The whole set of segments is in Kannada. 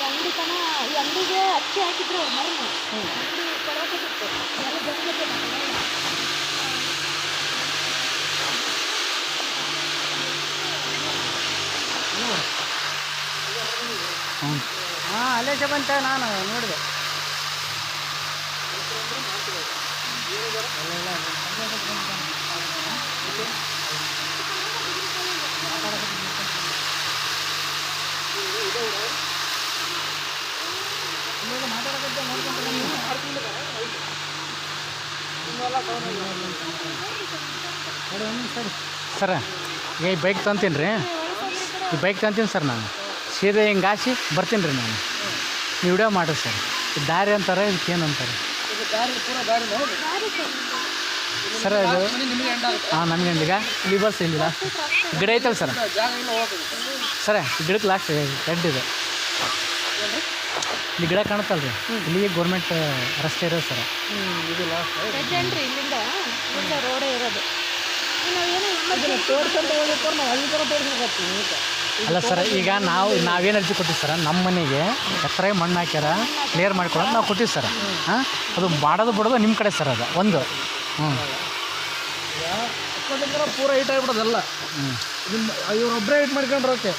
ಅಂಗಡಿ ತನ ಅಂಗಡಿಗೆ ಅಕ್ಕಿ ಹಾಕಿದ್ರು ಮರಳು ಅಂಗಡಿ ಕೊಡಬೇಕಿತ್ತು ಮರ ಹಾಂ ಅಲ್ಲೇ. ಬಂತ ನಾನು ನೋಡಿದೆ ಸರ, ಏ ಬೈಕ್ ತಂತೀನಿ ರೀ ಈ ಬೈಕ್ ತಂತೀನಿ ಸರ್ ನಾನು. ಸೀರೆ ಹಿಂಗೆ ಹಾಸಿ ಬರ್ತೀನಿ ರೀ ನಾನು. ನೀವು ವಿಡಿಯೋ ಮಾಡಿರಿ ಸರ್. ದಾರಿ ಅಂತಾರೆ, ಇದಕ್ಕೆ ಏನು ಅಂತಾರೆ? ಇದು ಸರ್ ಆಗುತ್ತೆ ಹಾಂ, ನಮ್ಗೆ ಈಗ? ಬಸ್ ಇಲ್ಲಿ ಗಿಡ ಐತಲ್ಲ ಸರ್? ಸರ ಗಿಡಕ್ಕೆ ಲಾಸ್ಟ್ ರೆಡ್ ಇದೆ. ಇಲ್ಲಿ ಗಿಡ ಕಾಣುತ್ತಲ್ಲ ರೀ ಇಲ್ಲಿ ಗೌರ್ಮೆಂಟ್ ರಸ್ತೆ ಇರೋದು ಸರ್. ಇದು ಲಾಸ್ಟ್ ಇಲ್ಲಿಂದ? ರೋಡೇ ಇರೋದು. ಹೋಗ್ಬೇಕು ನಾವು ಥರ ಈಗ. ಅಲ್ಲ ಸರ್ ಈಗ ನಾವು ನಾವೇನು ಅರ್ಜಿ ಕೊಟ್ಟಿವಿ ಸರ್? ನಮ್ಮ ಮನೆಗೆ ಎತ್ತರ ಮಣ್ಣು ಹಾಕ್ಯಾರ ಕ್ಲಿಯರ್ ಮಾಡ್ಕೊಳೋದು ನಾವು ಕೊಟ್ಟಿವಿ ಸರ್. ಹಾಂ? ಅದು ಮಾಡೋದು ಬಿಡೋದು ನಿಮ್ಮ ಕಡೆ ಸರ್ ಅದು ಒಂದು. ಹ್ಞೂ ಅಕ್ಕಂದ್ರೆ ಪೂರ ಹೈಟ್ ಆಗ್ಬಿಡೋದಲ್ಲ ಹ್ಞೂ ನಿಮ್ಮ ಇವ್ರೊಬ್ಬರೇ ಹೈಟ್ ಮಾಡ್ಕೊಂಡ್ರೆ ಓಕೆ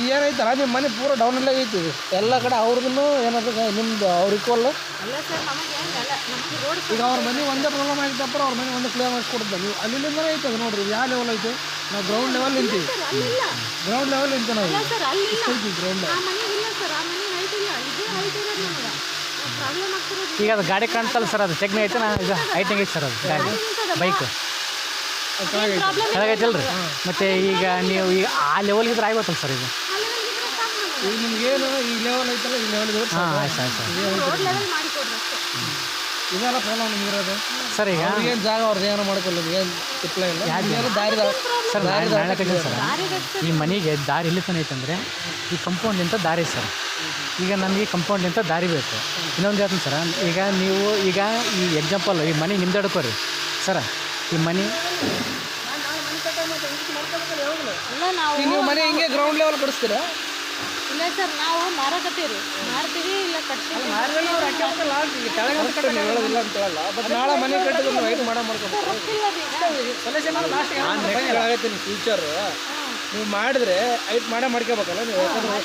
ಈಗ ಏನೈತಲ್ಲ ನಿಮ್ಮ ಮನೆ ಪೂರ ಡೌನಲ್ಲೇ ಐತಿ. ಎಲ್ಲ ಕಡೆ ಅವ್ರದ್ದು ಏನಾದ್ರು ನಿಮ್ದು ಅವ್ರ ಇಕ್ವಲ್ ಅಲ್ಲ ಸರ್ ನಮಗೆ ಅಲ್ಲ ನಮಗೆ ರೋಡ್ ಈಗ ಅವ್ರ ಮನೆ ಒಂದೇ ಪ್ರಾಬ್ಲಮ್ ಆಗಿತ್ತಪ್ಪ ಅವ್ರ ಮನೆ ಒಂದೇ ಕ್ಲಿಯರ್ ಮಾಡಿಸ್ಕೊಡ್ತಾರೆ ನೀವು ಅಲ್ಲಿಂದ ಐತೆ ಅದು ನೋಡ್ರಿ ಯಾವ ಲೆವೆಲ್ ಐತೆ? ನಾವು ಗ್ರೌಂಡ್ ಲೆವೆಲ್ ನಿಂತೀವಿ. ಅಲ್ಲಿಲ್ಲ. ಗ್ರೌಂಡ್ ಲೆವೆಲ್ ನಿಂತ ನಾವು. ಸರ್ ಅಲ್ಲಿಲ್ಲ. ಐತಿ ಗ್ರೌಂಡ್ ಆ ಮನೆ ಇಲ್ಲ ಸರ್ ಆ ಮನೆ ಹೈಟ್ ಇಲ್ಲ. ಇದೇ ಹೈಟ್ ಪ್ರಾಬ್ಲಮ್ ಆಗ್ತಿರೋದು. ಈಗ ಅದು ಗಾಡಿ ಕಾಣ್ತಲ್ಲ ಸರ್ ಅದು ಚೆಕ್ನೆ ಐತೆ ನಾ ಇದು ಐಟಿಂಗ್ ಐತೆ ಸರ್ ಅದು? ಗಾಡಿ ಬೈಕ್ ಪ್ರಾಬ್ಲಮ್ ಕೆಳಗೈತಲ್ಲ ರೀ ಮತ್ತು ಈಗ ನೀವು ಈಗ ಆ ಲೆವೆಲ್ ಇದ್ರೆ ಆಗ್ಬೇಕಲ್ಲ ಸರ್ ಇದು? ಈಗ ನಿಮ್ಗೇನು ಈ ಲೆವೆಲ್ ಐತಲ್ಲ ಈ ಲೆವೆಲ್ ಹಾಂ ಆಯ್ತು ಆಯ್ತು ಸರ್ ರೋಡ್ ಲೆವೆಲ್ ಮಾಡಿ ಕೊಡ್ರಿ ಅಷ್ಟೇ. ಇದೆಲ್ಲ ಪ್ರಾಬ್ಲಮ್ ನಿಮ್ಗಿರೋದು ಸರ್ ಈಗ ಏನು ಜಾಗ ಅವ್ರದ್ದು ಏನೋ ಮಾಡ್ಕೊಳ್ಳೋದು? ಏನು ತಿಪ್ಪಲ ಇಲ್ಲ? ಏನು ದಾರಿ ಸರ್ ದಾರಿ ನಾಳೆ ಕಟ್ಟಿಲ್ಲ ಸರ್ ಈ ಮನೆಗೆ ದಾರಿ ಎಲ್ಲಿ ತನಕ ಐತಂದರೆ ಈ ಕಂಪೌಂಡ್ಲಿಂದ ದಾರಿ ಸರ್ ಈಗ ನಮಗೆ ಕಂಪೌಂಡ್ಲಿಂದ ದಾರಿ ಬೇಕು. ಇನ್ನೊಂದು ಹೇಳ್ತೀನಿ ಸರ್ ಈಗ ನೀವು ಈಗ ಈ ಎಕ್ಸಾಂಪಲ್ ಈ ಮನೆ ನಿಮ್ದು ಸರ್ ಸರ ಈ ಮನೆ? ನಾವು ಈಗ ನೀವು ಮನೆ ಹಿಂಗೆ ಗ್ರೌಂಡ್ ಲೆವೆಲ್ ಕಡಿಸ್ತೀರಾ? ಇಲ್ಲ ಸರ್ ನಾವು ಮಾರಕತ್ತೀವಿ ಮಾರ್ತೀವಿ ಇಲ್ಲ ಕಟ್ತೀವಿ? ಹೇಳೋದಿಲ್ಲ ಅಂತ ಹೇಳಲ್ಲ. ಬಟ್ ನಾಳೆ ಮನೆ ಕಟ್ಟಿದ್ರೆ ನೀವು ಐದು ಮಾಡೋ ಮಾಡ್ಕೊಂಡು ಗೊತ್ತಿಲ್ಲ ಈಗ. ಹೇಳಾಗತ್ತೀನಿ ಫ್ಯೂಚರ್ ನೀವು ಮಾಡಿದ್ರೆ ಐಟ್ ಮಾಡೇ ಮಾಡ್ಕೋಬೇಕಲ್ಲ ನೀವು? ಯಾಕಂದ್ರೆ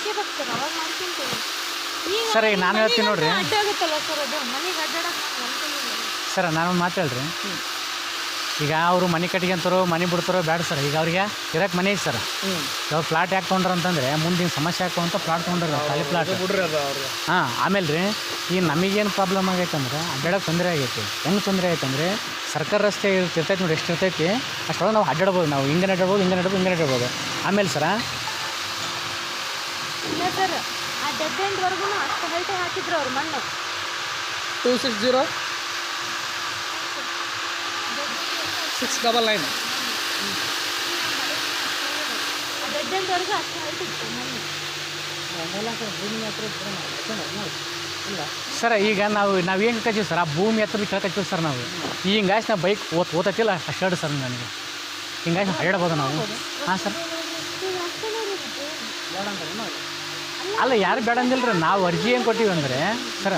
ಸರ್. ಈಗ ನಾನು ಹೇಳ್ತೀನಿ ನೋಡ್ರಿ. ಅಡ್ಡ ಆಗುತ್ತಲ್ಲ ಸರ್ ಅದು? ಮನೆಗೆ ಅಡ್ಡಾಡಕ್ಕೆ ಸರ್ ನಾನು ಒಂದು ಮಾತು ಹೇಳ್ರಿ. ಈಗ ಅವರು ಮನೆ ಕಟ್ಕೊಂತಾರೋ ಮನೆ ಬಿಡ್ತಾರೋ ಬೇಡ ಸರ್. ಈಗ ಅವ್ರಿಗೆ ಇರಕ್ಕೆ ಮನೆ ಐತೆ ಸರ್. ಇವಾಗ ಯಾವ ಪ್ಲಾಟ್ ಯಾಕೆ ತೊಗೊಂಡ್ರ ಅಂತಂದರೆ ಮುಂದಿನ ಸಮಸ್ಯೆ ಹಾಕೋ ಅಂತ ಪ್ಲಾಟ್ ತೊಗೊಂಡ್ರ ಖಾಲಿ ಫ್ಲಾಟ್ ಹಾಂ ಆಮೇಲೆ ರೀ ಈಗ ನಮಗೇನು ಪ್ರಾಬ್ಲಮ್ ಆಗೈತೆ ಅಂದ್ರೆ ಅಡ್ಡಾಡಕ್ಕೆ ತೊಂದರೆ ಆಗೈತಿ. ಹೆಂಗೆ ತೊಂದರೆ ಆಯ್ತು ಅಂದರೆ ಸರ್ಕಾರ ರಸ್ತೆ ಇರ್ತ- ಇರ್ತೈತೆ ನೋಡಿ ಎಷ್ಟು ಇರ್ತೈತಿ ಅಷ್ಟೊಳಗೆ ನಾವು ಅಡ್ಡಾಡ್ಬೋದು ನಾವು ಹಿಂಗೆ ನಡ್ಬೋದು ಹಿಂಗೆ ನಡ್ಬೋದು ಹಿಂಗೆ ನಡ್ಬೋದು ಆಮೇಲೆ ಸರ two six zero six double nine. Sir, ಈಗ ನಾವು ನಾವು ಏನು ಕಚ್ಚಿವಿ ಸರ್? ಆ ಭೂಮಿ ಹತ್ರ ಕೇಳ್ಕತ್ತೀವಿ ಸರ್ ನಾವು. ಹಿಂಗಾಯ್ತು ನಾವು ಬೈಕ್ ಓದ್ ಓದತ್ತಿಲ್ಲ ಅಷ್ಟು ಸರ್ ನನಗೆ. ಹಿಂಗಾಗಿ ಅಡ್ಡಾಡ್ಬೋದು ನಾವು. ಹಾಂ ಸರ್. ಅಲ್ಲ, ಯಾರು ಬೇಡ ರೀ ನಾವು ಅರ್ಜಿ ಏನು ಕೊಟ್ಟಿವಿ ಅಂದರೆ ಸರ,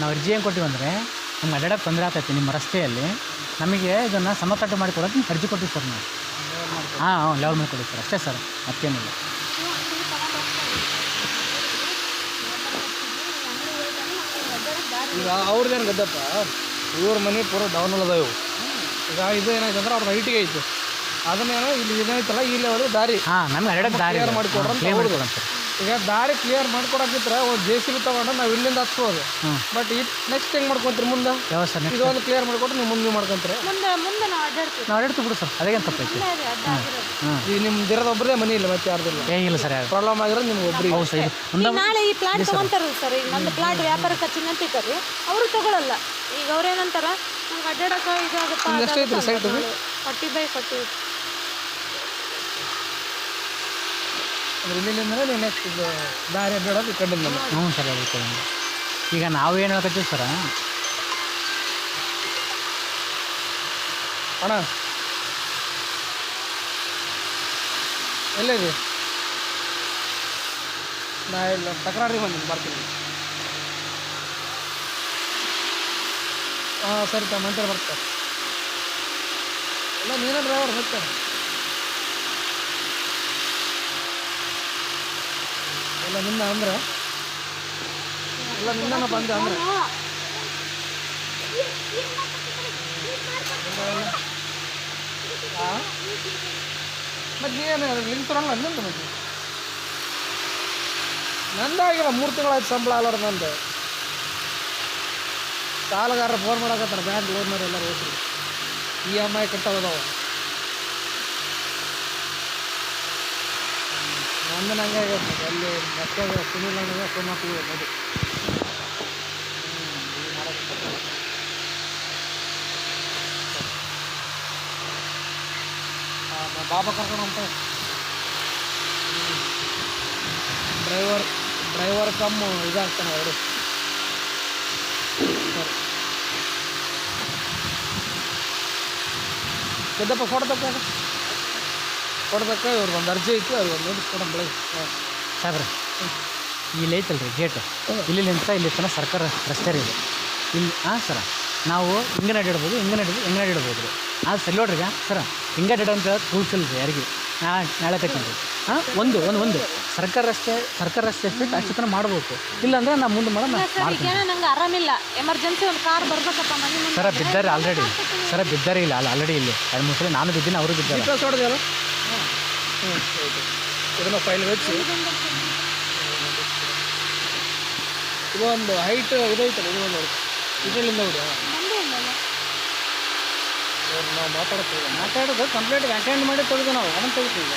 ನಾವು ಅರ್ಜಿ ಏನು ಕೊಟ್ಟಿವಿ ಅಂದರೆ ನಮ್ಗೆ ಅಡ್ಡಾಡಕ್ಕೆ ತೊಂದರೆ ಆಗ್ತೈತಿ ನಿಮ್ಮ ರಸ್ತೆಯಲ್ಲಿ. ನಮಗೆ ಇದನ್ನು ಸಮತಟ್ಟು ಮಾಡಿ ಕೊಡೋಕೆ ನೀವು ಅರ್ಜಿ ಕೊಟ್ಟಿವಿ ಸರ್ ನಾವು. ಹಾಂ ಹಾಂ ಲೆವೆಲ್ ಮಾಡಿ ಕೊಡಿ ಸರ್ ಅಷ್ಟೇ ಸರ್ ಮತ್ತೇನಿಲ್ಲ. ಈಗ ಅವ್ರದ್ದೇನು ಗದ್ದಪ್ಪ? ಇವ್ರ ಮನೆ ಪೂರ ಡೌನ್ ಅಲ್ಲದ ಇವು. ಈಗ ಇದು ಏನಾಯ್ತು ಅಂದ್ರೆ ಅವ್ರ ಹೈಟಿಗೆ ಐತೆ. ಅದನ್ನೇನೋ ಇಲ್ಲಿ ಏನಾಯ್ತಲ್ಲ ಇಲ್ಲಿ ಅವರು ದಾರಿ. ಹಾಂ ನಮ್ಗೆ ಎರಡಕ್ಕೆ ದಾರಿ ಮಾಡಿಕೊಡ್ರಿ ಮಾಡ್ಕೊಡ್ರಿ ಅಂತ ಈಗ ದಾರಿ ಕ್ಲಿಯರ್ ಮಾಡ್ಕೊಡಕ್ಕಿದ್ರೆ ಒಂದು ಜೆ ಸಿ ಬಿ ತಗೊಂಡು ನಾವು ಇಲ್ಲಿಂದ ಹಚ್ಬೋದು ಬಟ್ ಇದು ನೆಕ್ಸ್ಟ್ ಹೆಂಗೆ ಮಾಡ್ಕೊಂತೀರಿ ಮುಂದೆ? ಯಾವ ಸರ್ ನೆಕ್ಸ್ಟ್ ಇದೊಂದು ಕ್ಲಿಯರ್ ಮಾಡ್ಕೊಟ್ಟು ನೀವು ಮುಂದೆ ಮಾಡ್ಕೊಂತೀರಿ. ಮುಂದೆ ಮುಂದೆ ನಾವು ಅಡ್ಡಾಡ್ತೀವಿ. ನಾವು ಬಿಡು ಸರ್ ಅದೇನು ತಪ್ಪೈತಿ ಈ ರೀ ದಿರದ ಒಬ್ಬರದೇ ಹ್ಞೂ ಈಗ ನಿಮ್ದು ಇರೋದು ಒಬ್ಬರೇ ಮನೆ ಇಲ್ಲ ಮತ್ತೆ ಯಾರ್ದಿಲ್ಲ ಏನಿಲ್ಲ ಸರ್ ಯಾರು ಪ್ರಾಬ್ಲಮ್ ಆಗಿರೋದು ನಿಮ್ಗೆ ಒಬ್ರು ಹೌದು ಸರ್ ನಾಳೆ ಈ ಪ್ಲಾಟ್ ತಗೊಂತಾರಲ್ಲ ಸರ್ ಈಗ ನಂದು ಪ್ಲಾಟ್ ವ್ಯಾಪಾರಕ್ಕೆ ಹಚ್ಚಿನಂತಿದ್ದಾರೆ ಅವರು ತಗೊಳ್ಳಲ್ಲ ಈಗ ಅವ್ರೇನಂತಾರ ನಮ್ಗೆ ಅಡ್ಡಾಡೋಕೆ ಇದು ಆಗುತ್ತಾ ನಿಮ್ದು ಎಷ್ಟು ಐತ್ರಿ site ಅದು? ಫಾರ್ಟಿ ಬೈ ಫಾರ್ಟಿ ಅಂದ್ರೆ ಇಲ್ಲಿಂದ ನೀವು ನೆಕ್ಸ್ಟ್ ಇದು ದಾರಿ ಅಡ್ಡಾಡೋದು ಈ ಕಡೆಯಿಂದ ಹ್ಞೂ ಸರ್ ಈಗ ನಾವು ಏನು ಹೇಳ್ಕತ್ತೀವಿ ಸರ ಅಣ್ಣ. ಎಲ್ಲಿದೆ ನಾ ಇಲ್ಲ ತಕರಾರಿ ಬಂದಿನಿ ಬರ್ತೀನಿ. ಹಾಂ ಸರಿ ತಮ್ಮ ಮಂತ್ರ ಬರ್ತಾರೆ. ಎಲ್ಲ ನೀನೇ ಡ್ರೈವರ್ ಮತ್ತೆ ಎಲ್ಲ ನಿನ್ನ ಅಂದ್ರೆ ಎಲ್ಲ ನಿನ್ನ ಬಂದೆ ಅಂದ್ರೆ ಹಾಂ ಮತ್ತೆ ನೀನು ಲಿಂಕ್ ತಗೊಂಡ ನಿಂದು ಮತ್ತೆ ನಂದಾಗಿಲ್ಲ ಮೂರು ತಿಂಗಳಾಯ್ತು ಸಂಬಳ ಅಲ್ಲಾರ ನಂದು ಸಾಲಗಾರ ಫೋನ್ ಮಾಡಕತ್ತಾರ ಬ್ಯಾಂಕ್ ಲೋನ್ ಮಾಡಿ ಎಲ್ಲರೂ ಹೋಗ್ರಿ ಇ ಎಂ ಐ ಕಟ್ಟೋದವ ನಂದು ನಂಗೆ ಆಗೈತೆ ಅಲ್ಲಿ ಮಕ್ಕಳು ಸುನಿಲ್ ಅಣ್ಣಗೆ ಫೋನ್ ಅದು ನಾ ಬಾಬಾ ಕರ್ಕೊಂಡು ಅಂತ ಡ್ರೈವರ್ ಡ್ರೈವರ್ ಕಮ್ ಇದಾಗ್ತಾನೆ ಅವರು. ಸರಿ. ಸಿದ್ದಪ್ಪ ಫೋಟೋ ತಕ್ಕ ಫೋಟೋ ಇವ್ರಿಗೆ ಇವ್ರು ಒಂದು ಅರ್ಜಿ ಐತಿ ಅದು ಒಂದು ನೋಟಿಸ್ ಕೊಡಂಬಳಿ ಸಾಹೇಬ್ರೆ ಇಲ್ಲಿ ಐತಲ್ರಿ ಗೇಟ್. ಇಲ್ಲಿ ನಿಂತ ಇಲ್ಲಿ ತನಕ ಸರ್ಕಾರ ರಸ್ತೆ ರೀ ಇದು. ಇಲ್ಲಿ ಹಾಂ ಸರ ನಾವು ಹಿಂಗೆ ನಡಿಡ್ಬೋದು ಹಿಂಗೆ ನಡಿ ಹಿಂಗೆ ನಡಿಡ್ಬೋದು ರೀ ಹಾಂ ಸರಿ ನೋಡ್ರಿ ಈಗ ಸರ ಹಿಂಗೆ ಅಡ್ಡಾಡೋಂಥ ರೂಲ್ಸ್ ಇಲ್ಲ ರೀ ಯಾರಿಗೆ? ಹಾಂ ನಾಳೆ ಕತ್ತೀನಿ ಹಾಂ ಒಂದು ಒಂದು ಒಂದು. ಸರ್ಕಾರ ರಸ್ತೆ ಸರ್ಕಾರ ರಸ್ತೆ ಎಷ್ಟು ಅಷ್ಟು ತನಕ ಮಾಡ್ಬೇಕು. ಇಲ್ಲಾಂದ್ರೆ ನಾ ಮುಂದೆ ಮಾಡೋಣ ನಂಗೆ ಆರಾಮಿಲ್ಲ. ಎಮರ್ಜೆನ್ಸಿ ಒಂದು ಕಾರ್ ಬರ್ಬೇಕಪ್ಪ ಮನೆ ಮುಂದೆ. ಸರ ಬಿದ್ದಾರೆ ಆಲ್ರೆಡಿ ಸರ ಬಿದ್ದಾರೆ ಇಲ್ಲ ಅಲ್ಲ ಆಲ್ರೆಡಿ ಇಲ್ಲಿ. ಎರಡು ಮೂರು ಸಲ ನಾನು ಬಿದ್ದೀನಿ ಅವರು ಬಿದ್ದಾರೆ. ಇದನ್ನು ಫೈಲ್ ಹಚ್ಚಿ ಇದು ಒಂದು ಹೈಟ್ ಇದೈತಲ್ಲ ಇದು ಒಂದು ಇದೇಲಿ ನೋಡಿ. ನಾವು ಮಾತಾಡ್ತೀವಿ ಮಾತಾಡೋದು ಕಂಪ್ಲೇಂಟ್ ಅಟೆಂಡ್ ಮಾಡಿ ತೆಗೆದು ನಾವು ಅದನ್ನು ತೆಗಿತೀವಿ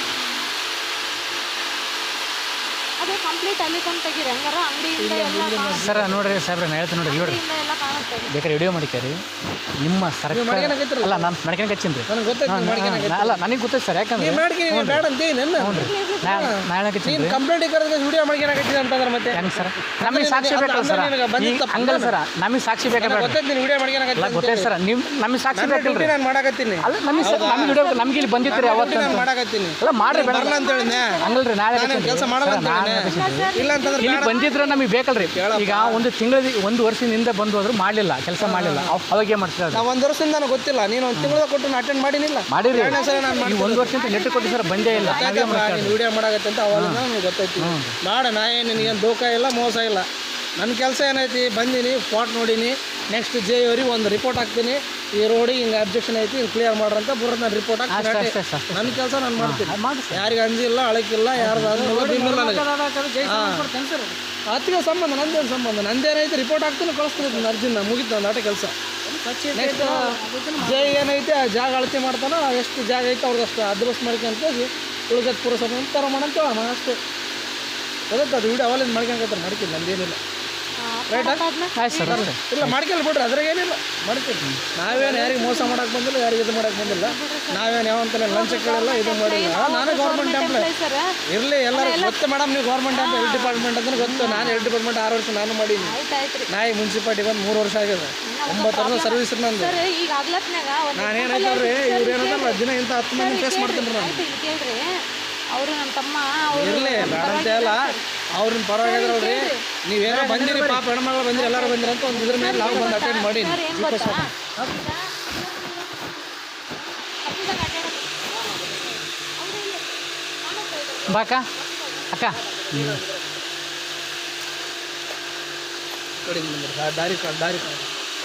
ಅದೇ ಕಂಪ್ಲೀಟ್ ಅಲ್ಲಿ ತೆಗೀರಿ. ಹಂಗಾರ ಅಂಗಡಿಯಿಂದ ಎಲ್ಲ ಕಾಣುತ್ತೆ. ಸರ ನೋಡ್ರಿ ಸಾಹೇಬ್ರೆ ನಾನು ಹೇಳ್ತೀನಿ ನೋಡಿ ನೋಡ್ರಿ ಅಂಗಡಿಯಿಂದ ಎಲ್ಲ ಕಾಣುತ್ತೆ. ಬೇಕಾದ್ರೆ ವಿಡಿಯೋ ಮಾಡಿಕ್ಯಾರಿ ನಿಮ್ಮ ಸರ್ಕಾರ ಮಾಡ್ಕೊಳಕತ್ತೀರಲ್ಲ? ಅಲ್ಲ ನಾನು ಮಾಡ್ಕೊಂಡು ಹಚ್ಚಿನಿ ರೀ. ನನಗೆ ಗೊತ್ತೈತಿ ನೀವು ಮಾಡ್ಕೊಳಕತ್ತಿ. ಅಲ್ಲ ನನಗೆ ಗೊತ್ತೈತೆ ಸರ್ ಯಾಕಂದ್ರೆ ನೀನು ಮಾಡ್ತೀನಿ ನೀನು ಬೇಡ ನನ್ನ ನಾಳೆ ನೀನು ಕಂಪ್ಲೇಂಟ್ ವಿಡಿಯೋ ಅಂತಂದ್ರೆ ಮತ್ತೆ? ಹೆಂಗೆ ಸರ್? ನಮಗೆ ಸಾಕ್ಷಿ ಬೇಕಲ್ಲ ಸರ್? ನಿನಗೆ ಬಂದಿದ್ದ ತಪ್ಪು ಹಂಗಲ್ಲ ಸರ್ ನಮಗೆ ಸಾಕ್ಷಿ ಬೇಕಾ ಬೇಡ. ಗೊತ್ತೈತಿ ನೀನು ವಿಡಿಯೋ ಅಲ್ಲ ಗೊತ್ತೈತೆ ಸರ್ ನೀವು ನಮಗೆ ಸಾಕ್ಷಿ ನಾನು ಮಾಡಕತ್ತೀನಿ. ಅಲ್ಲ ನಮಗೆ ಸರ್ ನಮಗೆ ವಿಡಿಯೋ ನಮ್ಗೆ ಇಲ್ಲಿ ಬಂದಿತ್ತು ರೀ ಅವತ್ತು ನಾನು ಮಾಡಕತ್ತೀನಿ. ಅಲ್ಲ ಮಾಡ್ರಿ ಬೇಡ. ಬರಲ್ಲ ಅಂತ ಹೇಳಿದ್ನೆ ಹಂಗಲ್ರಿ ನಾಳೆ ನಾನು ಕೆಲಸ ರೀ. ಮಾಡಲ್ಲ ಅಂತ ನಾಳೆ ಹೇಳಿದ್ನೆ. ಇಲ್ಲ ಅಂತಂದ್ರೆ ಇಲ್ಲಿ. ಬಂದಿದ್ರೆ ನಮಗೆ ಬೇಕಲ್ರಿ. ಈಗ ಒಂದು ತಿಂಗಳ ಒಂದು ವರ್ಷದಿಂದ ಬಂದು ಹೋದ್ರು ಮಾಡಲಿಲ್ಲ ಕೆಲಸ ಮಾಡಲಿಲ್ಲ. ಅವಾಗ ಏನು ಮಾಡ್ತೀರಾ ನಾವು ಒಂದು ವರ್ಷದಿಂದ ನನಗೆ ಗೊತ್ತಿಲ್ಲ. ನೀನು ಒಂದು ತಿಂಗಳ ಕೊಟ್ಟು ನಾನು ಅಟೆಂಡ್ ಮಾಡಿನಿಲ್ಲ. ಮಾಡಿರಿ. ನಾನು ಒಂದು ವರ್ಷದಿಂದ ಲೆಟರ್ ಕೊಟ್ಟು ಸರ್ ಬಂದೇ ಇಲ್ಲ. ವಿಡಿಯೋ ಮಾಡಾಗತ್ತೆ ಅಂತ ಅವಾಗ ನನಗೆ ಗೊತ್ತೈತಿ ಮಾಡ ನಾ ಏನು ನಿನಗೇನು ದೋಖ ಇಲ್ಲ ಮೋಸ ಇಲ್ಲ. ನನ್ನ ಕೆಲಸ ಏನೈತಿ ಬಂದೀನಿ ಸ್ಪಾಟ್ ನೋಡೀನಿ. ನೆಕ್ಸ್ಟ್ ಜೆ ಅವ್ರಿಗೆ ಒಂದು ರಿಪೋರ್ಟ್ ಹಾಕ್ತೀನಿ. ಈ ರೋಡಿಗೆ ಹಿಂಗೆ ಅಬ್ಜೆಕ್ಷನ್ ಐತಿ ಹಿಂಗೆ ಕ್ಲಿಯರ್ ಮಾಡ್ರಂತ ಬರೋದು ನಾನು ರಿಪೋರ್ಟ್ ಹಾಕ್ತೀನಿ. ನನ್ನ ಕೆಲಸ ನಾನು ಮಾಡ್ತೀನಿ. ಯಾರಿಗೆ ಅಂಜಿಲ್ಲ ಅಳಕಿಲ್ಲ ಯಾರ್ದು ಅಂಜಿಲ್ಲ ಬಿಮ್ಮಿಲ್ಲ ನನಗೆ ಅದಕ್ಕೆ ಸಂಬಂಧ ನಂದೇನು ಸಂಬಂಧ. ನಂದೇನೈತೆ ರಿಪೋರ್ಟ್ ಹಾಕ್ತೀನಿ ಕಳಿಸ್ತೀನಿ ಅರ್ಜಿನ. ಮುಗಿತು ನನ್ನ ಆಟ ಕೆಲಸ. ನೆಕ್ಸ್ಟ್ ಜೈ ಏನೈತೆ ಆ ಜಾಗ ಅಳತೆ ಮಾಡ್ತಾನೋ ಎಷ್ಟು ಜಾಗ ಐತೆ ಅವ್ರಿಗೆ ಅಷ್ಟು. ಅಡ್ರೆಸ್ ಮಾಡ್ಕೊಂತ ಹೋಗಿ ಉಳಿದಕ್ಕೆ ಪುರಸಭೆ ಥರ ಮಾಡಂತ ನಾನು ಅಷ್ಟೇ. ಅದಕ್ಕೆ ಅದು ವಿಡಿಯೋ ಅವಲಿಂದ ಮಾಡ್ಕೊಂಡ್ರೆ ಮಾಡ್ತೀನಿ ನಂದೇನಿಲ್ಲ. ಇಲ್ಲ ಮಾಡ್ಕೊಳ್ಳಿ ಬಿಡ್ರಿ ಅದ್ರಾಗ ಏನಿಲ್ಲ ಮಾಡ್ತೀನಿ ನಾವೇನು ಯಾರಿಗೆ ಮೋಸ ಮಾಡಕ್ಕೆ ಬಂದಿಲ್ಲ ಯಾರಿಗೆ ಇದು ಮಾಡಕ್ಕೆ ಬಂದಿಲ್ಲ. ನಾವೇನು ಯಾವಂತಾನೆ ಲಂಚ ಕೇಳಲ್ಲ ಇದು ಮಾಡಿಲ್ಲ ನಾನು ಗೌರ್ಮೆಂಟ್ ಎಂಪ್ಲಾಯ್ ಇರ್ಲಿ ಎಲ್ಲರೂ ಗೊತ್ತು ಮೇಡಮ್ ನೀವು ಗೌರ್ಮೆಂಟ್ ಅಂತ ಹೆಲ್ತ್ ಡಿಪಾರ್ಟ್ಮೆಂಟ್ ಅಂದ್ರೆ ಗೊತ್ತು. ನಾನು ಹೆಲ್ತ್ ಡಿಪಾರ್ಟ್ಮೆಂಟ್ ಆರು ವರ್ಷ ನಾನು ಮಾಡೀನಿ ನಾಯಿ ಮುನ್ಸಿಪಾಲ್ಟಿ ಬಂದು ಮೂರು ವರ್ಷ ಆಗಿದೆ. ಒಂಬತ್ತು ವರ್ಷ ಸರ್ವಿಸ್ ನಂದು ಸರ್ ಈಗ ಆಗ್ಲತ್ನಾಗ ಒಂದು ನಾನೇನೈತಲ್ರಿ ಇವ್ರು ಏನಂತಾರಲ್ಲ ದಿನ ಇಂಥ ಹತ್ತು ಮಂದಿ ಫೇಸ್ ಮಾಡ್ತೀನಿ ನಾನು. ಅವರು ನನ್ನ ತಮ್ಮ ಇರಲಿ ಅಂತ ಹೇಳ ಅವ್ರನ್ನ ಪರವಾಗಿದ್ರಲ್ರಿ ನೀವೇನೋ ಬಂದಿರಿ ಪಾಪ ಹೆಣ್ಮಗಳು ಬಂದಿರಿ ಎಲ್ಲರೂ ಬಂದಿರಿ ಅಂತ ಒಂದು ಇದ್ರ ಮೇಲೆ ನಾವು ಬಂದು ಅಟೆಂಡ್ ಮಾಡಿ. ಬಾಕ ಅಕ್ಕ. ದಾರಿ ದಾರಿ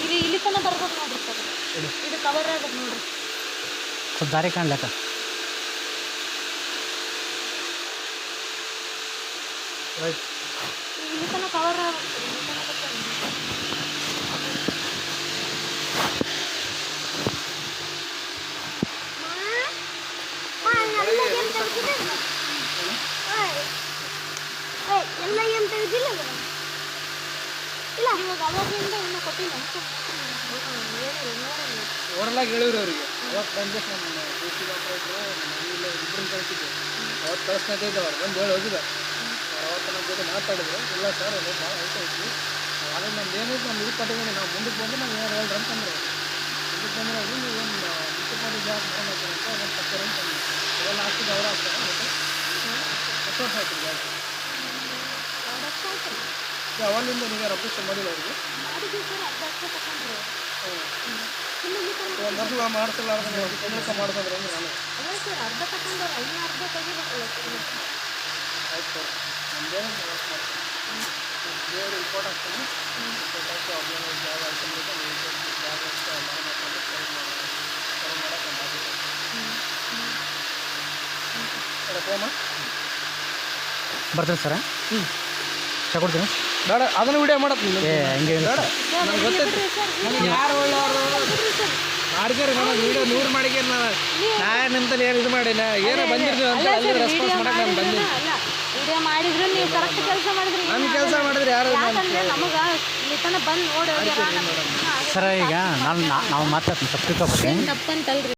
ಇದು ಇಲ್ಲಿ ತನಕ ಬರ್ಬೇಕು ನೋಡ್ರಿ ಇದು ಕವರ್ ಆಗತ್ತೆ ನೋಡ್ರಿ. ಸ್ವಲ್ಪ ದಾರಿ ಕಾಣ್ಲಕ್ಕ ಇಲ್ಲಿ ಇಲ್ಲಿ. ಎಲ್ಲ ಏನ್ ತೆಗ್ದಿಲ್ಲ ಇವಾಗ ಕೊಟ್ಟಿಲ್ಲ ಹೇಳಿವ್ರಿ ಅವರಿಗೆ ಅವತ್ತು ಡಾಕ್ಟರ್ ಇಲ್ಲ ಕಳಿಸ್ತಾ ಇದ್ದೆ ಅವ್ರು. ಬಂದು ಹೇಳಿ ಹೋಗಿದ್ದೆ ಅವ್ರು ಅವತ್ತು ನಮ್ಮ ಜೊತೆ ಮಾತಾಡಿದ್ರು ಇಲ್ಲ ಸರ್ ಅದು ಭಾಳ ಐತಿ ಅವಾಗ ನಮ್ದು ಏನೈತೆ ನಮ್ಮ ಇದು ಪಟ್ಟಿದ್ದೀನಿ ನಾವು ಮುಂದಕ್ಕೆ ಬಂದರೆ ನಾವು ಏನು ಹೇಳ್ರಿ ಅಂತಂದ್ರೆ ಮುಂದಕ್ಕೆ ಬಂದರೆ ನೀವು ಒಂದು ಮುನ್ಸಿಪಾಲಿಟಿ ಜಾಬ್ ಮಾಡೋಣ ಅಂತ ಒಂದು ತಪ್ಪರು ಅಂತಂದ್ರೆ ಅವೆಲ್ಲ ಹಾಕಿದ್ದು ಅವ್ರು ಹಾಕ್ತಾರೆ ಮತ್ತೆ ಹೊಸ ವರ್ಷ ಆಯ್ತು ಜಾಬ್ ಅವಾಗಿಂದ ನೀವು ನೀವು ಅಪ್ಲಿಕೇಶನ್ ಮಾಡಿಲ್ಲ ಅವ್ರಿಗೆ ಒಂದು ವರ್ಷ ಕೆಲಸ ಮಾಡಿದ್ರೆ ನಾನು ಅರ್ಧ ತಗೊಂಡು ಸರ್ ನಮ್ದೇನು ಕೆಲಸ ಮಾಡ್ತೀನಿ ಹಾಕ್ತೀನಿ ರಿಪೋರ್ಟ್ ಹಾಕಿ ಅವ್ರನ್ನ ಜಾಗ ಹಾಕೊಂಡ್ಬಿಟ್ಟು ನೀವು ಜಾಗ ಅಷ್ಟೇ ಮನೆ ಮಾಡ್ಕೊಂಡು ಸರಿ. ಮಾಡೋದು ಸರಿ ಮಾಡೋಕೆ ಮಾಡಿದ್ರು ಸರಿ ಹೋಮ ಬರ್ತೀನಿ ಸರ? ಹ್ಞೂ ತಗೊಡ್ತೀನಿ ಕೊಡ್ತೀನಿ ಬೇಡ ಅದನ್ನು ವಿಡಿಯೋ ಮಾಡತ್ ನೀನು ಏ ಹಂಗೆ ಬೇಡ. ನನಗೆ ಗೊತ್ತೈತಿ ನನಗೆ ಯಾರು ಒಳ್ಳೆಯವರು ಮಾಡಿದಾರೆ ನಾನು ವಿಡಿಯೋ ನೂರು ಮಾಡಿಗೆ ನಾನು ನಿಂತಲ್ಲಿ ಏನು ಇದು ಮಾಡಿಲ್ಲ. ಏನೋ ಬಂದಿರ್ತೀವಿ ಅಂತ ಅಲ್ಲ ರೆಸ್ಪಾನ್ಸ್ ಮಾಡೋಕೆ ನಾನು ಅಲ್ಲ. ವಿಡಿಯೋ ಮಾಡಿದ್ರು ನೀವು ಕರೆಕ್ಟ್ ಕೆಲಸ ಮಾಡಿದ್ರಿ. ನನ್ನ ಕೆಲಸ ಮಾಡಿದ್ರೆ ಯಾರು ಯಾಕಂದ್ರೆ ನಮಗ ಇಲ್ಲಿ ತನಕ ಬಂದು ನೋಡಿ ಸರ್ ಈಗ ನಾನು ನಾವು ಮಾತಾಡ್ತೀನಿ ಸ್ವಲ್ಪ ತಿಳ್ಕೊಬೇಡಿ ತಪ್ಪಂತಲ್ರಿ